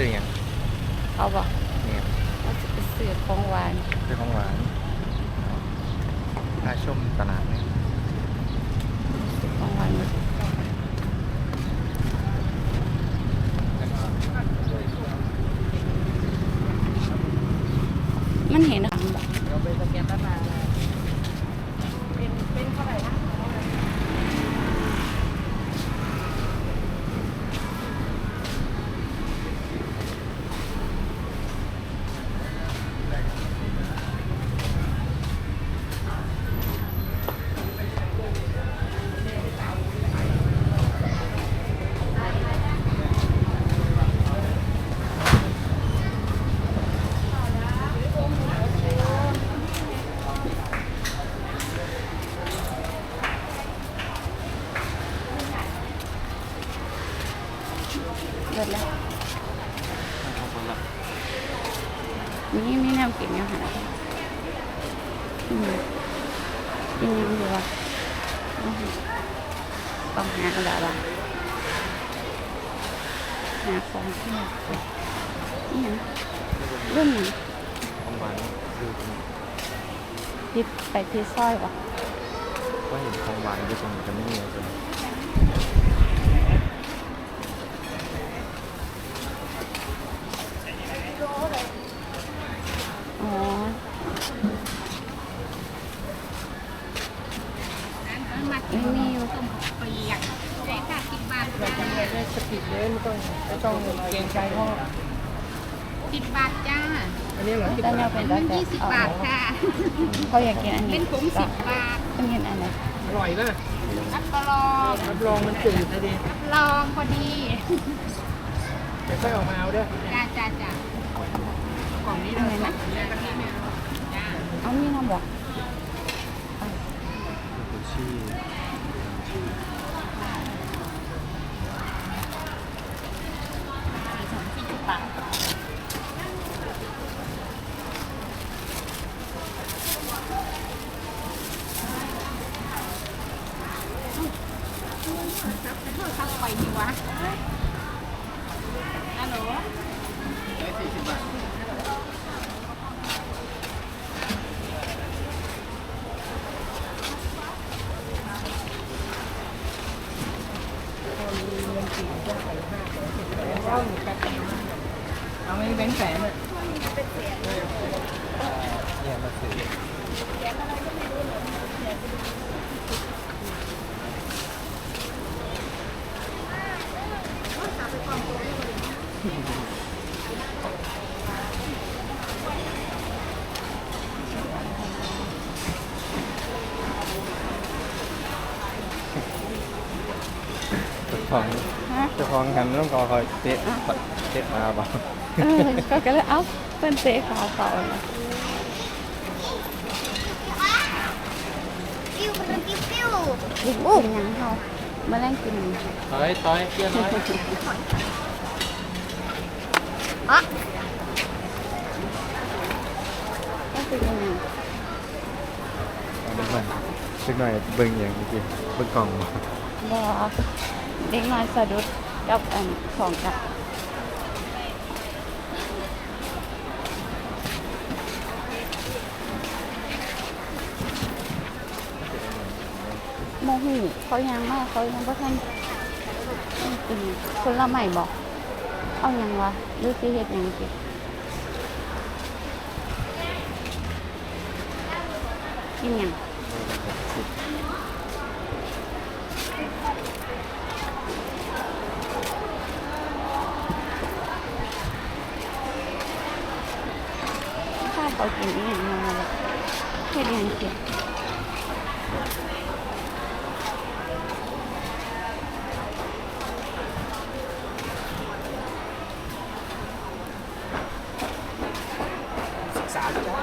ซื้อหยังเขาบอกเนี่ยว่าจะไปซื้อของหวานซื้อของหวานพาชมตลาดเนี่ยซื้อของหวานมันเห็นหลังบอกเราไปสแกนด้านหน้าเป็นเป็นเท่าไหร่นะ เลิศแล้วนี่มีแนวกินอยู่ค่ะอืม กินยังอยู่วะต้องหาอะไรบ้างหาของที่อยากนี่นะรุ่นยิบไปที่สร้อยวะก็เห็นของหวานอยู่ตรงนี้จะไม่มีเลย อ๋อ ไม่มีอยู่ เปียกเจ๊ค่ะสิบบาทอยากทำอะไรได้สปีดเลยไม่ ต้องไม่ต้องเกรงใจพ่อสิบบาทจ้าอันนี้เหรอแต่แนวเป็นมัแบบนยี่สิบบาทค่ะ เขาอยากกินอันนี้เป็นผงสิบบาทเป็นกินอันไหนอร่อยนะรับรองรับรองมันจืดนะดิรับรองพอดีเดี๋ยวค่อยออกมาเอาเด้อจ้าจ้าจ้าล่องนี้อันไหนนะจ้าเอามีน้ำบอก คือชี่ สองสิบบาท เข้าไปดีวะฮัลโหล เอาไม่แบงค์แสนอะเนี่ยมาซื้อเจ้าของ ฮะเจ้าของหันต้องกอคอยเตะเตะมาบ่เออก็ก็เลยเอ้าเป็นเตะขาเขานาะปิ้วปิ้วปิ้วกินกินหยังเขามาแล่งกินหยังถอยถอยเกียร์น้อยอ๋อก็คือกินหยังเอาเดี๋ยวก่อนสักหน่อยเบิ่งอย่างเมื่อกี้เบิ่งกล่องบ่เด็กน้อยสะดุด กับอันของกับโมหูเขายังมากเขายังบ่ทันทันกินคนละใหม่บอก เอายังวะหรือสิเฮ็ดยังสิกินยัง ถ้า เขากินอหย่มาแบบเฮ็ดอหย่างเสียศึกษาจ้า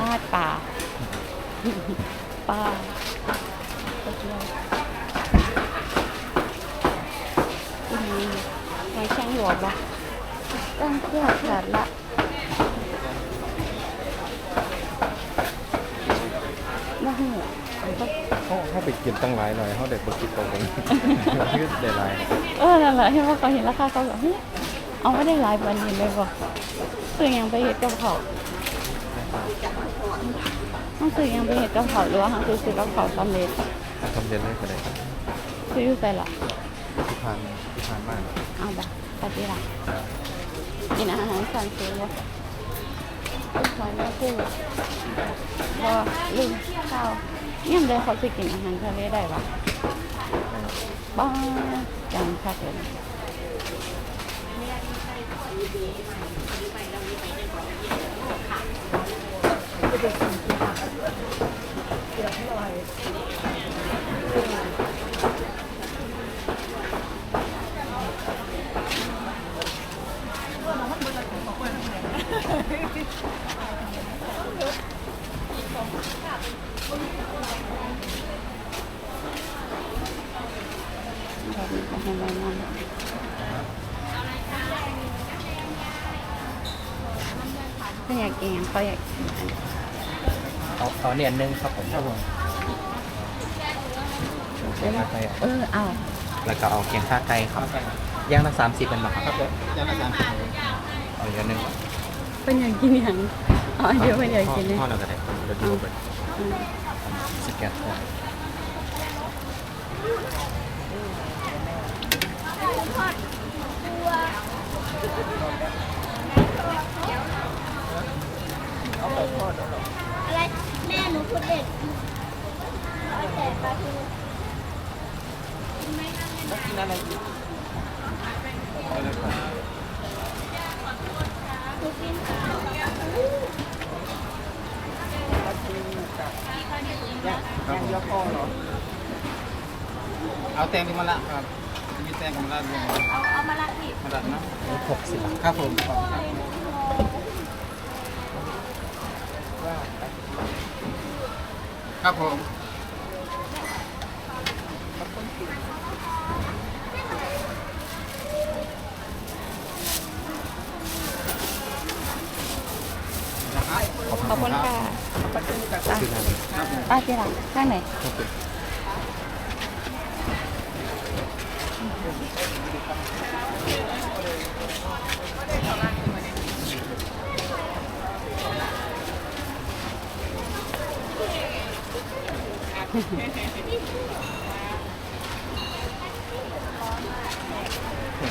อาดป่าป่าก็เที่ยวกินนี้ไง แช่งหลวกบ่ตั้งเพื่อขาดละบ่หูเขาเขาไปกินตั้งหลายหน่อยเขาเด็กบกินตัวผมคือได้หลายเออนั่นแหละเห็นว่าเขาเห็นราคาเขาแบบเฮ้ยเอาไม่ได้หลายปันนี้เลยบอกซื้อหยังไปเห็ดกับเขาวต้องซื้อหยังไปเห็ดกับเขาวหรือว่าเขาซื้อซื้อกับเขาวสำเร็จทำเย็นเลยก็ได้ซื้ออยู่ใส่ละที่ผ่านที่ผ่านมากเอาแบ บปฏิรักกินอาหารสันซื้อว่าหอยแม่กุ้งก็ลืมข้าวเนี่ยเดี๋ยเขาจะกินอาหารทะเลได้ปะบ้าจังค่ะเดี๋ยวแบบนี้ก็ให้ใบมันก็อยา กกินหยังก็อยากกินอันนี้เอาเอาเนี่ยนึงครับผมครับผมเสียมาไปเออเอาแล้วก็เอาแกงข้าไก่ครับ ย่างละสามสิบเป็นบาทครับย่างละสามสิบเอาอย่างนึงเป็นอยากกินหยังเอาอันเดียวเป็นอยากกินเลยทอดเราก็ได้เดี๋ยวดูไปอืมสแกนได้ อะไรแม่หนูพูดเด็กร้อยแปดปลาทูเอาแตงที่มาละครับ มีแตงกับมะระด้วยเอาเอามาละพี่มะระนะหกสิบครับผมครับ ผมขอบคุณค่ะคือน้ำครับผมป้าที่หลังข้างไหนครับผม ได้รู้จักก็คือเกียร์แบบไปห้องสาขาเล็กซีเขาบอกว่าเขา รู้จ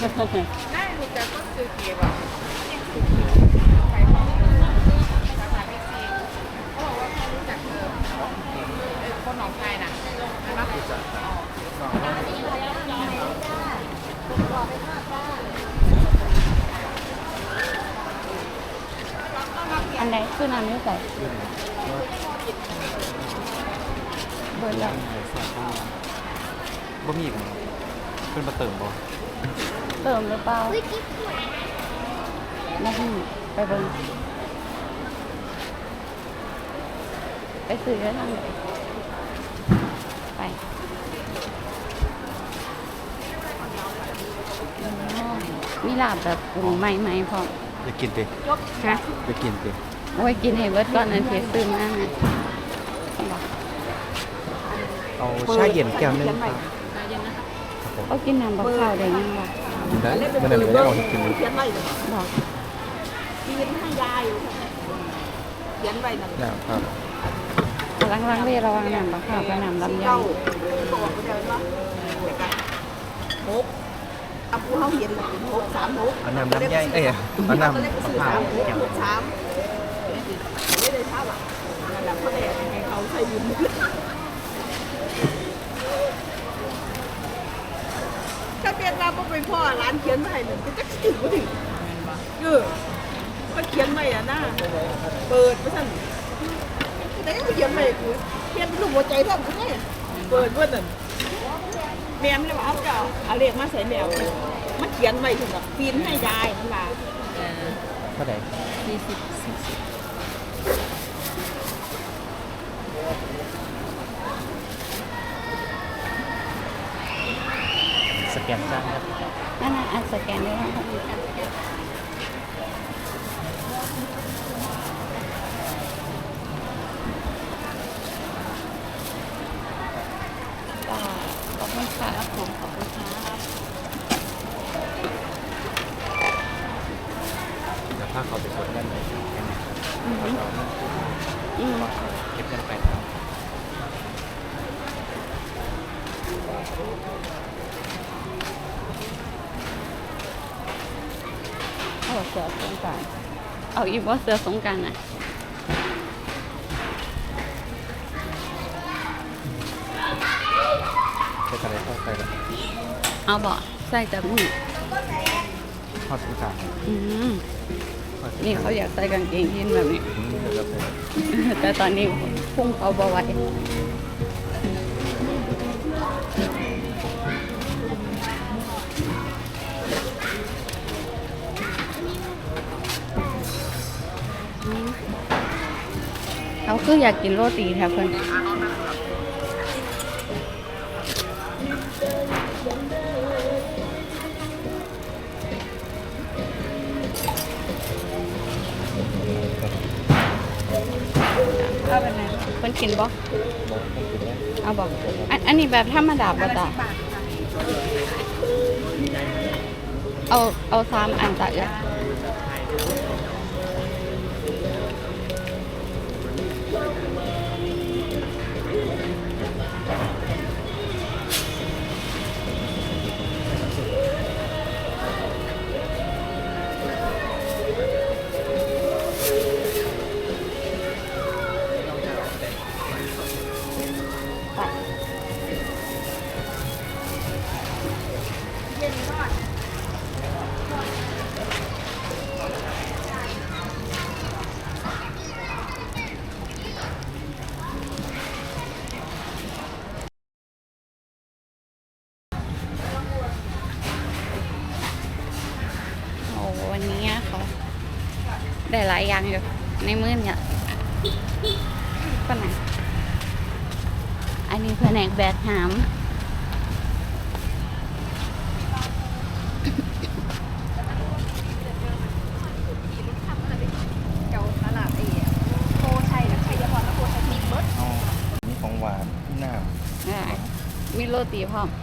ักเธอเออคนหนองคายน่ะนะอันไหนคือน้ำไม่ใส่ บิร์ดแล้วบ่มีอีกมั้งเพิ่นมาเติมบ่เติมหรือเปล่าไม่ให้ไปเบิ่งไปซื้อได้ทางไหนไปอ๋อมีลาบแบบปรุงใหม่ๆพร้อมอย่ากินดิฮะไปกินดิโอ้ยกินให้เบิดก่อนนั่นเทซื้อมานะบอก เอาชาเย็นแก้วนึงครับเขากินน้ำบักข้าวได้ยังบ่กินได้เมื่อนั้นก็ยังเอาให้กินอยู่เขียนไว้บอกชีวิตให้ยายอยู่เขียนไว้นั่นนะครับลังลังๆเลยระวังน้ำบักข้าวกับน้ำลำไยเก้าบอกไปเลยว่าหกเอาผู้เขาเห็นเลยหกสามหกเอาน้ำน้ำใหญ่เอ้ยเอาน้ำมะพร้าวแก้วสามไม่ได้ทราบอะระดับเขาเลยให้เขาใช้ยืม ถ้าเปลี่ยนมาก็ไปพ่อร้านเขียนไว้นี่ยจะถึงก็ถึงเออมันเขียนไว้อะนะเปิดไปสั่นแต่ก็เขียนไว้กูเขียนรูปหัวใจท่านกูเนี่ยเปิดเพื่อนนั่นแม่ไม่ได้ว่าเอาเจ้าเอาเลขมาใส่แมวมันเขียนไว้ถึงแบบฟีนให้ยายมันว่าเท่าไหร่สี่ สแกนจ้าครับนั่นน่ะอันสแกนได้ไหมคุณค่ะผมขอบคุณครับเดี๋ยวพาเขาไปกดเงินเลยอืมเขาจะเอาเงินอืมเก็บเงินไปแล้ว เอาเสือสงกรารเอาอีกว่าเสือสงกรารน่ะจะทะเลเข้าไปแล้วเอาบ่ใส่จากมือทอดสุกาอืมนี่เขาอยากใส่กางเกงยีนแบบนี้เดี๋ยวเราไปแต่ตอนนี้พุ่งเขาบ่ไหว คืออยากกินโรตีแทบเพิ่นเอาเป็นไงเพิ่นกินบ่บอกต้องกินแล้วเอาบอกอันอันนี้แบบธรรมดาบ่จ้ะเอาเอาสามอันจ้ะเอ้ยายอย่างอยู่ในมื้อเนี่ยก็ไหนอันนี้แผนกแบกหามเจ้าตลาดไอ้โพชัยกับชัยพรและโพชัยมีเบิร์ดเอานี่ของหวานน้อ่ามีโรตีพร้อมำอื